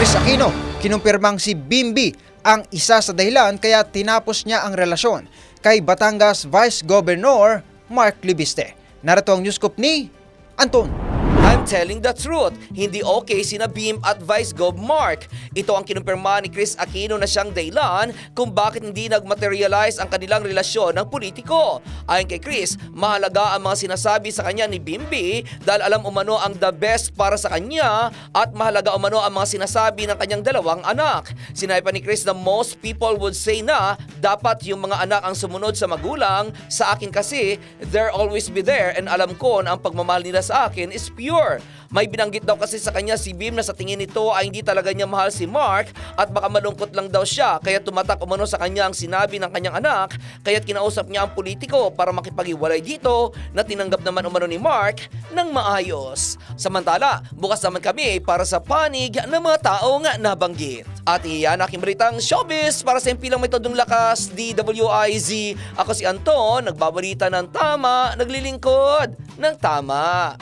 Chris Aquino, kinumpirmang si Bimbi ang isa sa dahilan kaya tinapos niya ang relasyon kay Batangas Vice Governor Mark Libiste. Narito ang newscoop ni Anton. Telling the truth. Hindi okay sina Beam at Vice Gov Mark. Ito ang kinumpirma ni Chris Aquino na siyang dahilan kung bakit hindi nagmaterialize ang kanilang relasyon ng politiko. Ayon kay Chris, mahalaga ang mga sinasabi sa kanya ni Bimbi dahil alam umano ang the best para sa kanya at mahalaga umano ang mga sinasabi ng kanyang dalawang anak. Sinabi pa ni Chris na most people would say na dapat yung mga anak ang sumunod sa magulang. Sa akin kasi, they're always be there and alam ko na ang pagmamahal nila sa akin is pure. May binanggit daw kasi sa kanya si Bim na sa tingin nito ay hindi talaga niya mahal si Mark at baka malungkot lang daw siya kaya tumatak umano sa kanya ang sinabi ng kanyang anak kaya't kinausap niya ang politiko para makipag-iwalay dito na tinanggap naman umano ni Mark ng maayos. Samantala, bukas naman kami para sa panig ng mga taong nabanggit. At iyan aking balitang showbiz para sa impilang may todong lakas, DWIZ. Ako si Anton, nagbabalita ng tama, naglilingkod ng tama.